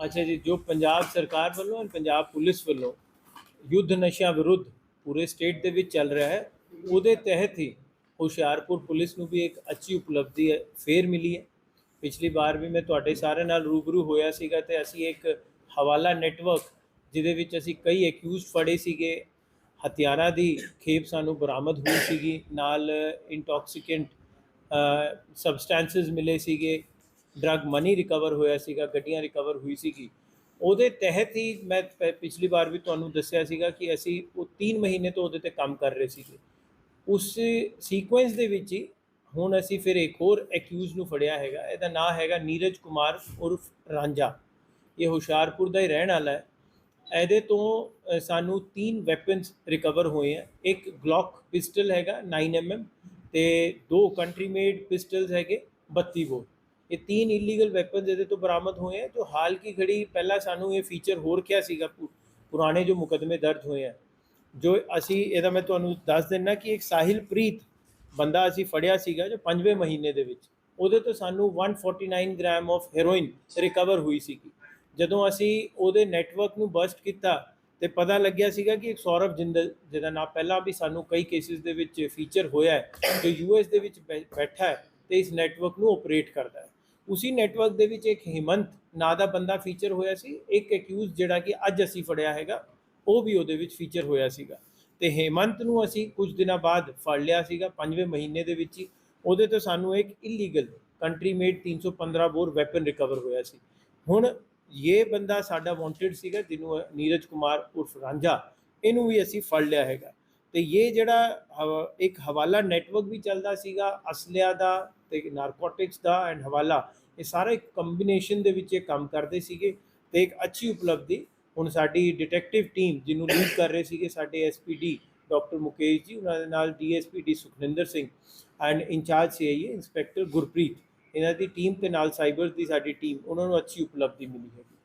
ਅੱਛਾ ਜੀ, ਜੋ ਪੰਜਾਬ ਸਰਕਾਰ ਵੱਲੋਂ ਔਰ ਪੰਜਾਬ ਪੁਲਿਸ ਵੱਲੋਂ ਯੁੱਧ ਨਸ਼ਾ ਵਿਰੁੱਧ ਪੂਰੇ ਸਟੇਟ ਦੇ ਵਿੱਚ ਚੱਲ ਰਿਹਾ ਹੈ, ਉਹਦੇ ਤਹਿਤ ਹੀ ਹੁਸ਼ਿਆਰਪੁਰ ਪੁਲਿਸ ਨੂੰ ਵੀ ਇੱਕ ਅੱਛੀ ਉਪਲਬਧੀ ਹੈ ਫੇਰ ਮਿਲੀ ਹੈ। ਪਿਛਲੀ ਵਾਰ ਵੀ ਮੈਂ ਤੁਹਾਡੇ ਸਾਰੇ ਨਾਲ ਰੂਬਰੂ ਹੋਇਆ ਸੀਗਾ ਤੇ ਅਸੀਂ ਇੱਕ ਹਵਾਲਾ ਨੈਟਵਰਕ ਜਿਹਦੇ ਵਿੱਚ ਅਸੀਂ ਕਈ ਐਕਿਊਜ਼ਡ ਫੜੇ ਸੀਗੇ। ਹਥਿਆਰਾਂ ਦੀ ਖੇਪ ਸਾਨੂੰ ਬਰਾਮਦ ਹੋਈ ਸੀਗੀ, ਨਾਲ ਇੰਟੌਕਸੀਕੈਂਟ ਸਬਸਟੈਂਸਸ ਮਿਲੇ ਸੀਗੇ। ਡਰੱਗ ਮਨੀ ਰਿਕਵਰ ਹੋਇਆ ਸੀਗਾ, ਗੱਡੀਆਂ ਰਿਕਵਰ ਹੋਈ ਸੀਗੀ। ਉਹਦੇ ਤਹਿਤ ਹੀ ਮੈਂ ਪਿਛਲੀ ਵਾਰ ਵੀ ਤੁਹਾਨੂੰ ਦੱਸਿਆ ਸੀਗਾ ਕਿ ਅਸੀਂ ਉਹ 3 ਮਹੀਨੇ ਤੋਂ ਉਹਦੇ ਤੇ ਕੰਮ ਕਰ ਰਹੇ ਸੀਗੇ। ਉਸ ਸੀਕੁਐਂਸ ਦੇ ਵਿੱਚ ਹੀ ਹੁਣ ਅਸੀਂ ਫਿਰ ਇੱਕ ਹੋਰ ਐਕਿਊਜ਼ ਨੂੰ ਫੜਿਆ ਹੈਗਾ। ਇਹਦਾ ਨਾਮ ਹੈਗਾ ਨੀਰਜ ਕੁਮਾਰ ਉਰਫ ਰਾਂਝਾ। ਇਹ ਹੁਸ਼ਿਆਰਪੁਰ ਦਾ ਹੀ ਰਹਿਣ ਵਾਲਾ ਹੈ। ਇਹਦੇ ਤੋਂ ਸਾਨੂੰ ਤਿੰਨ ਵੈਪਨਸ ਰਿਕਵਰ ਹੋਏ ਹੈ ਇੱਕ ਗਲੌਕ ਪਿਸਟਲ ਹੈਗਾ 9mm ਤੇ ਦੋ ਕੰਟਰੀ ਮੇਡ ਪਿਸਟਲਸ ਹੈਗੇ 32 ਬੋਰ ਇਹ ਤਿੰਨ ਇਲੀਗਲ ਵੈਪਨਸ ਇਹਦੇ ਤੋਂ ਬਰਾਮਦ ਹੋਏ ਹੈ ਜੋ ਹਾਲ ਕੀ ਘੜੀ ਪਹਿਲਾਂ ਸਾਨੂੰ ਇਹ ਫੀਚਰ ਹੋਰ ਕਿਆ ਸੀਗਾ ਪੁਰਾਣੇ ਜੋ ਮੁਕਦਮੇ ਦਰਜ ਹੋਏ ਹੈ ਜੋ ਅਸੀਂ, ਇਹਦਾ ਮੈਂ ਤੁਹਾਨੂੰ ਦੱਸ ਦਿੰਨਾ ਕਿ ਇੱਕ ਸਾਹਿਲ ਪ੍ਰੀਤ ਬੰਦਾ ਅਸੀਂ ਫੜਿਆ ਸੀਗਾ ਜੋ ਪੰਜਵੇਂ ਮਹੀਨੇ ਦੇ ਵਿੱਚ। ਉਹਦੇ ਤੋਂ ਸਾਨੂੰ 149 ਗ੍ਰਾਮ ਆਫ ਹੈਰੋਇਨ ਰਿਕਵਰ ਹੋਈ ਸੀਗੀ। ਜਦੋਂ ਅਸੀਂ ਉਹਦੇ ਨੈਟਵਰਕ ਨੂੰ ਬਸਟ ਕੀਤਾ ਤੇ ਪਤਾ ਲੱਗਿਆ ਸੀਗਾ ਕਿ ਇੱਕ ਸੌਰਵ ਜਿੰਦਲ ਜਿਹਦਾ ਨਾਮ ਪਹਿਲਾਂ ਵੀ ਸਾਨੂੰ ਕਈ ਕੇਸਿਸ ਦੇ ਵਿੱਚ ਫੀਚਰ ਹੋਇਆ ਹੈ, ਜੋ ਯੂਐਸ ਦੇ ਵਿੱਚ ਬੈ- ਬੈਠਾ ਹੈ ਤੇ ਇਸ ਨੈਟਵਰਕ ਨੂੰ ਆਪਰੇਟ ਕਰਦਾ ਹੈ। ਉਸੇ ਨੈਟਵਰਕ ਦੇ ਵਿੱਚ ਇੱਕ ਹਿਮੰਤ ਨਾਂ ਦਾ ਬੰਦਾ ਫੀਚਰ ਹੋਇਆ ਸੀ, ਇੱਕ ਐਕਿਊਜ਼ ਜਿਹੜਾ ਕਿ ਅੱਜ ਅਸੀਂ ਫੜਿਆ ਹੈਗਾ, ਉਹ ਵੀ ਉਹਦੇ ਵਿੱਚ ਫੀਚਰ ਹੋਇਆ ਸੀਗਾ। ਤੇ ਹੇਮੰਤ ਨੂੰ ਅਸੀਂ ਕੁਝ ਦਿਨਾਂ ਬਾਅਦ ਫੜ ਲਿਆ ਸੀਗਾ, ਪੰਜਵੇਂ ਮਹੀਨੇ ਦੇ ਵਿੱਚ ਹੀ। ਉਹਦੇ ਤੋਂ ਸਾਨੂੰ ਇੱਕ illegal country made 315 bore weapon recover ਹੋਇਆ ਸੀ। ਹੁਣ ਇਹ ਬੰਦਾ ਸਾਡਾ ਵਾਂਟਡ ਸੀਗਾ, ਜਿਹਨੂੰ ਨੀਰਜ ਕੁਮਾਰ ਉਰਫ ਰਾਂਝਾ, ਇਹਨੂੰ ਵੀ ਅਸੀਂ ਫੜ ਲਿਆ ਹੈਗਾ। ਤੇ ਇਹ ਜਿਹੜਾ ਹਵਾ- ਇੱਕ ਹਵਾਲਾ ਨੈਟਵਰਕ ਵੀ ਚੱਲਦਾ ਸੀਗਾ, ਅਸਲਿਆਂ ਦਾ ਤੇ ਨਾਰਕੋਟਿਕਸ ਦਾ ਐਂਡ ਹਵਾਲਾ, ਇਹ ਸਾਰਾ ਇੱਕ ਕੰਬੀਨੇਸ਼ਨ ਦੇ ਵਿੱਚ ਇਹ ਕੰਮ ਕਰਦੇ ਸੀਗੇ ਤੇ ਇੱਕ ਅੱਛੀ ਉਪਲਬਧੀ ਹੁਣ ਸਾਡੀ ਡਿਟੈਕਟਿਵ ਟੀਮ ਜਿਹਨੂੰ ਲੀਡ ਕਰ ਰਹੇ ਸੀਗੇ ਸਾਡੇ ਐਸਪੀਡੀ ਡਾਕਟਰ ਮੁਕੇਸ਼ ਜੀ, ਉਹਨਾਂ ਦੇ ਨਾਲ DSPD Sukhninder Singh and in charge CIA inspector Gurpreet, ਇਹਨਾਂ ਦੀ ਟੀਮ ਤੇ ਨਾਲ ਸਾਈਬਰ ਦੀ ਸਾਡੀ ਟੀਮ ਉਹਨਾਂ ਨੂੰ ਅੱਛੀ ਉਪਲਬਧੀ ਮਿਲੀ ਹੈ